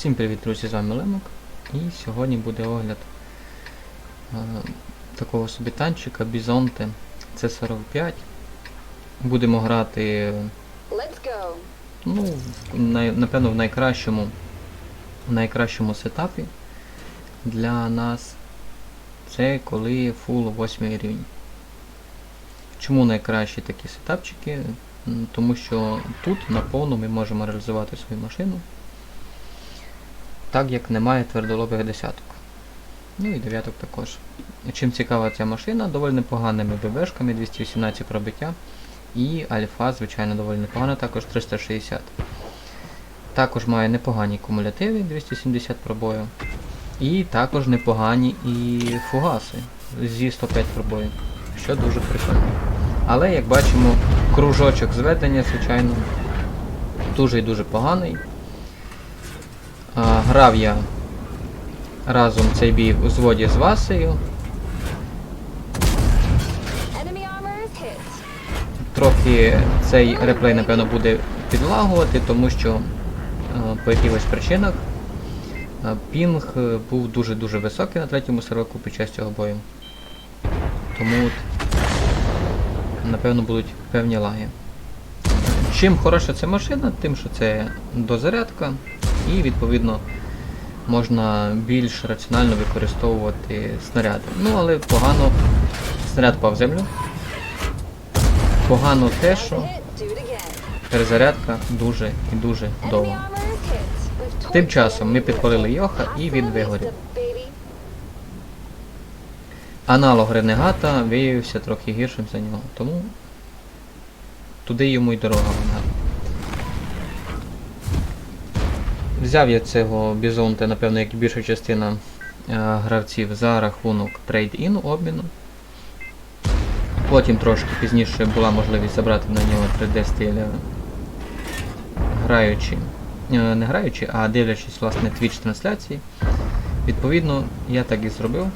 Всім привіт, друзі, з вами Лемок. І сьогодні буде огляд е, такого собі танчика Бізонте C45. Будемо грати, ну, в най, напевно, в найкращому, в найкращому сетапі для нас. Це коли фул 8 рівень. Чому найкращі такі сетапчики? Тому що тут на повну ми можемо реалізувати свою машину так як немає твердолобих десяток. Ну і дев'яток також. Чим цікава ця машина, доволі непоганими ББшками, 218 пробиття. І альфа, звичайно, доволі непогана, також 360. Також має непогані кумулятиви, 270 пробою. І також непогані і фугаси зі 105 пробою, що дуже прикольно. Але, як бачимо, кружочок зведення, звичайно, дуже і дуже поганий. А, грав я разом цей бій у зводі з Васею. Трохи цей реплей, напевно, буде підлагувати, тому що е, по якихось причинах е, пінг е, був дуже-дуже високий на третьому серваку під час цього бою. Тому от, напевно будуть певні лаги. Чим хороша ця машина, тим, що це дозарядка і відповідно можна більш раціонально використовувати снаряди. Ну, але погано снаряд впав в землю. Погано те, що перезарядка дуже і дуже довга. Тим часом ми підпалили Йоха і він вигорів. Аналог Ренегата виявився трохи гіршим за нього, тому туди йому й дорога вона. Взяв я цього бізонта, напевно, як і більша частина е, гравців за рахунок трейд-ін обміну. Потім трошки пізніше була можливість забрати на нього 3D стиль е, граючи. е, Не граючи, а дивлячись власне Twitch трансляції. Відповідно, я так і зробив.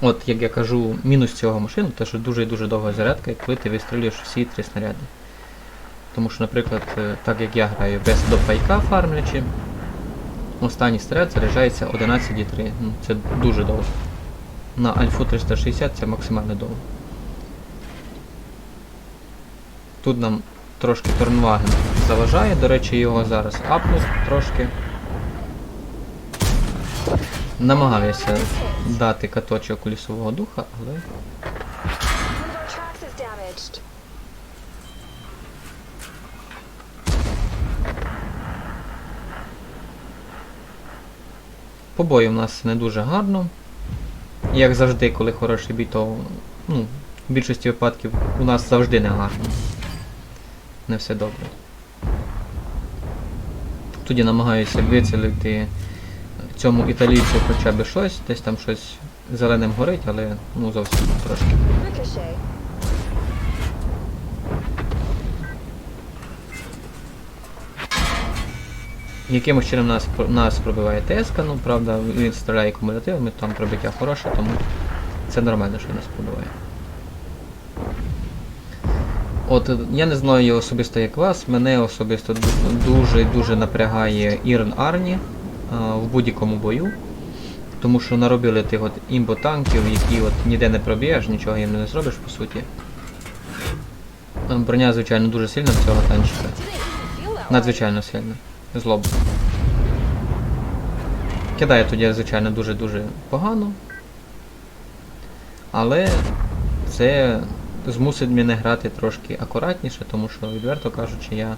От, як я кажу, мінус цього машини, те, що дуже-дуже довга зарядка, коли ти вистрілюєш всі три снаряди. Тому що, наприклад, е, так як я граю без допайка фармлячи, останній снаряд заряджається 11,3. Ну, це дуже довго. На Альфу 360 це максимально довго. Тут нам трошки Торнваген заважає, до речі, його зараз апнуть трошки. Намагаюся дати каточок лісового духа, але по бою в нас не дуже гарно. Як завжди, коли хороший бій, то ну, в більшості випадків у нас завжди не гарно. Не все добре. Тоді намагаюся вицілити цьому італійцю хоча б щось, десь там щось зеленим горить, але ну зовсім трошки. Якимось чином нас, нас пробиває ТСК, ну правда, він стріляє кумулятивами, там пробиття хороше, тому це нормально, що нас пробиває. От е, я не знаю особисто як вас, мене особисто дуже дуже напрягає Ірн Арні а, в будь-якому бою. Тому що наробили тих от імботанків, які от ніде не проб'єш, нічого їм не зробиш по суті. Е, Броня, звичайно, дуже сильна в цього танчика. Надзвичайно сильно. Злоба. Кидає тоді, звичайно, дуже-дуже погано. Але це змусить мене грати трошки акуратніше, тому що, відверто кажучи, я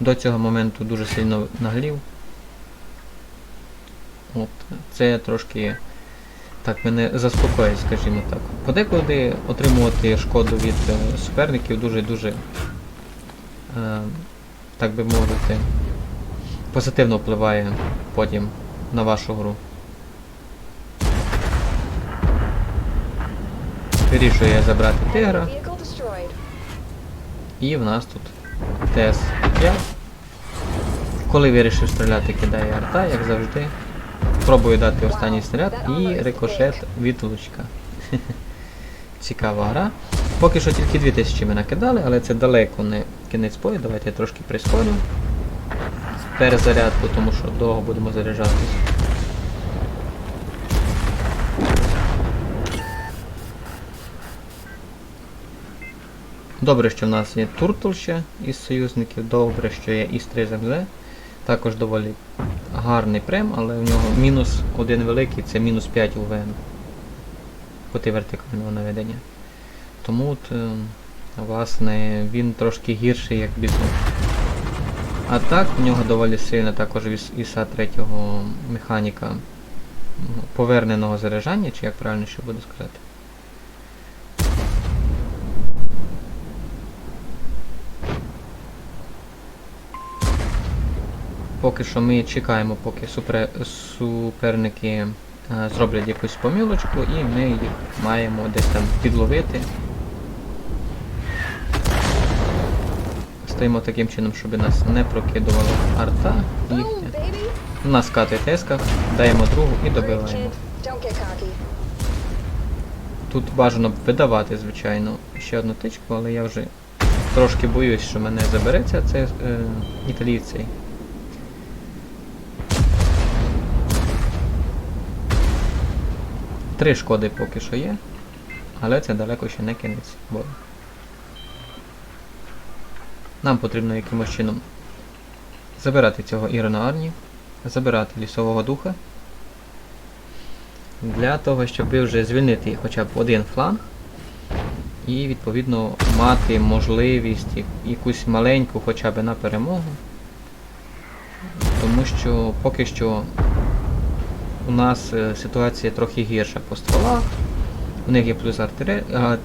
до цього моменту дуже сильно наглів. От, це трошки так мене заспокоїть, скажімо так. Подекуди отримувати шкоду від е, суперників дуже-дуже, е, так би мовити, позитивно впливає потім на вашу гру. Вирішую я забрати тигра, і в нас тут ТС-5. Коли вирішив стріляти, кидає арта, як завжди. Пробую дати останній снаряд і рикошет від лучка. Цікава гра. Поки що тільки 2000 ми накидали, але це далеко не кінець бою. Давайте я трошки прискорю. Перезарядку, тому що довго будемо заряджатись. Добре, що в нас є Туртл ще із союзників, добре, що є іс 3 ЗМЗ. Також доволі гарний прем, але в нього мінус один великий, це мінус 5 УВН. Кути вертикального наведення. Тому от, е, власне, він трошки гірший, як бізон. А так, в нього доволі сильна також іса третього механіка поверненого заряджання, чи як правильно ще буду сказати. Поки що ми чекаємо, поки супре, суперники е, зроблять якусь помілочку, і ми їх маємо десь там підловити. Стоїмо таким чином, щоб нас не прокидувала арта їхня. На скати тесках, даємо другу і добиваємо. Тут бажано видавати, звичайно, ще одну тичку, але я вже трошки боюсь, що мене забереться це е, італійцей. Три шкоди поки що є, але це далеко ще не кінець бою. Нам потрібно якимось чином забирати цього Ірона Арні, забирати лісового духа. Для того, щоб вже звільнити хоча б один фланг і відповідно мати можливість якусь маленьку хоча б на перемогу. Тому що поки що у нас е, ситуація трохи гірша по стволах. У них є плюс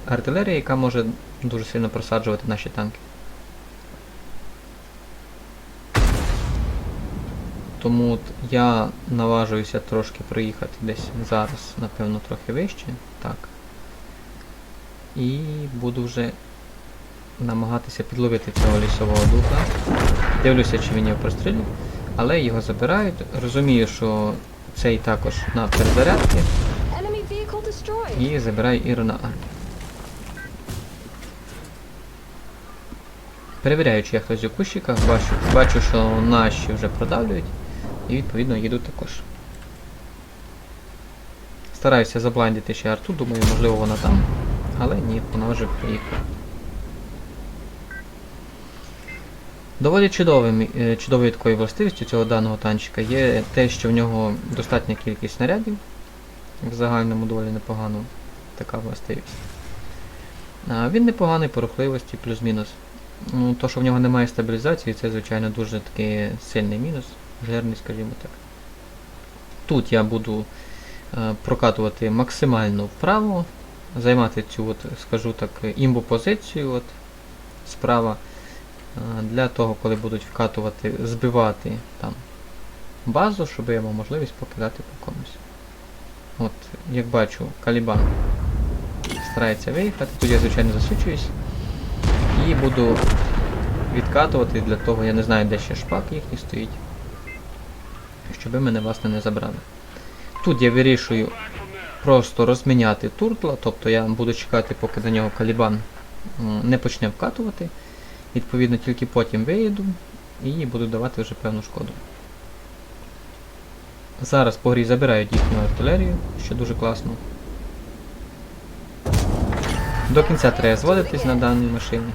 артилерія, яка може дуже сильно просаджувати наші танки. Тому от я наважуюся трошки проїхати десь зараз, напевно, трохи вище. Так. І буду вже намагатися підловити цього лісового духа. Дивлюся, чи він його прострілює. Але його забирають. Розумію, що цей також на destroyed. І забираю Ірона Армі. Перевіряю, чи є хтось у кущиках, бачу, бачу, що наші вже продавлюють, і відповідно їду також. Стараюся забландити ще арту, думаю, можливо вона там, але ні, вона вже приїхала. Доволі чудовим, е, чудовою такою властивістю цього даного танчика є те, що в нього достатня кількість снарядів, в загальному доволі непогано така властивість. Він непоганий по рухливості, плюс-мінус. Ну, то, що в нього немає стабілізації, це, звичайно, дуже такий сильний мінус, жирний, скажімо так. Тут я буду е, прокатувати максимально вправо, займати цю, от, скажу так, імбу позицію от, справа, е, для того, коли будуть вкатувати, збивати там базу, щоб я мав можливість покидати по комусь. От, як бачу, Калібан старається виїхати, тут я звичайно засвічуюсь. І буду відкатувати для того, я не знаю, де ще шпак їхній стоїть. Щоб мене власне не забрали. Тут я вирішую просто розміняти туртла, тобто я буду чекати, поки до нього Калібан не почне вкатувати. Відповідно, тільки потім виїду і буду давати вже певну шкоду. Зараз по грі забирають їхню артилерію, що дуже класно. До кінця треба зводитись на даній машині.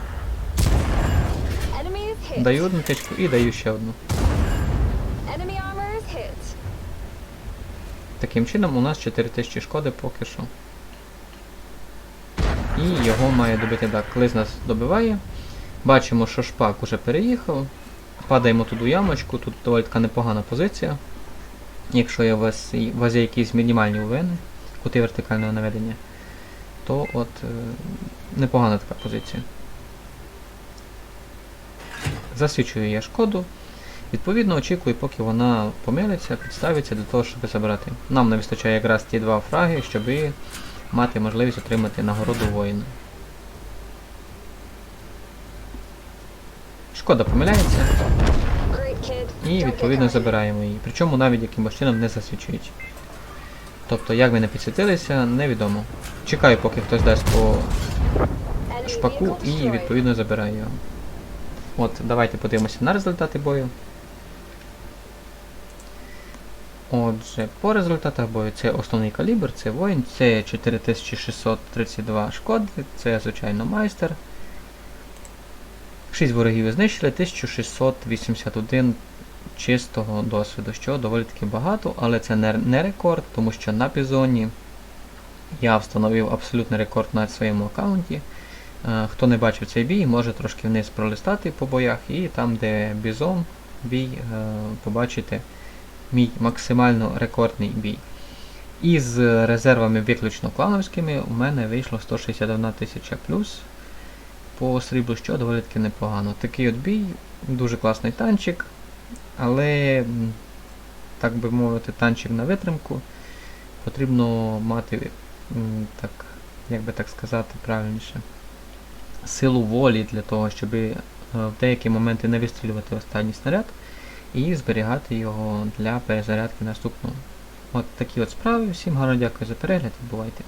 Даю одну тичку і даю ще одну. Таким чином у нас 4000 шкоди поки що. І його має добити так. Клиз нас добиває. Бачимо, що шпак уже переїхав. Падаємо тут у ямочку, тут доволі така непогана позиція. Якщо є у вас, є якісь мінімальні увени, кути вертикального наведення, то от е, непогана така позиція. Засвічую я шкоду. Відповідно, очікую, поки вона помилиться, підставиться для того, щоб забрати. Нам не вистачає якраз ті два фраги, щоб мати можливість отримати нагороду воїна. Шкода помиляється і відповідно забираємо її. Причому навіть якимось чином не засвічуючи. Тобто, як ми не підсвітилися, невідомо. Чекаю, поки хтось дасть по шпаку і відповідно забираю його. От, давайте подивимося на результати бою. Отже, по результатах бою це основний калібр, це воїн, це 4632 шкоди, це звичайно майстер. 6 ворогів знищили, 1681 чистого досвіду, що доволі таки багато, але це не, рекорд, тому що на пізоні я встановив абсолютний рекорд на своєму аккаунті. Е, Хто не бачив цей бій, може трошки вниз пролистати по боях, і там, де бізон бій, е, побачите мій максимально рекордний бій. Із резервами виключно клановськими у мене вийшло 161 тисяча плюс по сріблу, що доволі таки непогано. Такий от бій, дуже класний танчик, але, так би мовити, танчик на витримку. Потрібно мати, так, як би так сказати правильніше, силу волі для того, щоб е, в деякі моменти не вистрілювати останній снаряд і зберігати його для перезарядки наступного. От такі от справи. Всім гарно дякую за перегляд бувайте.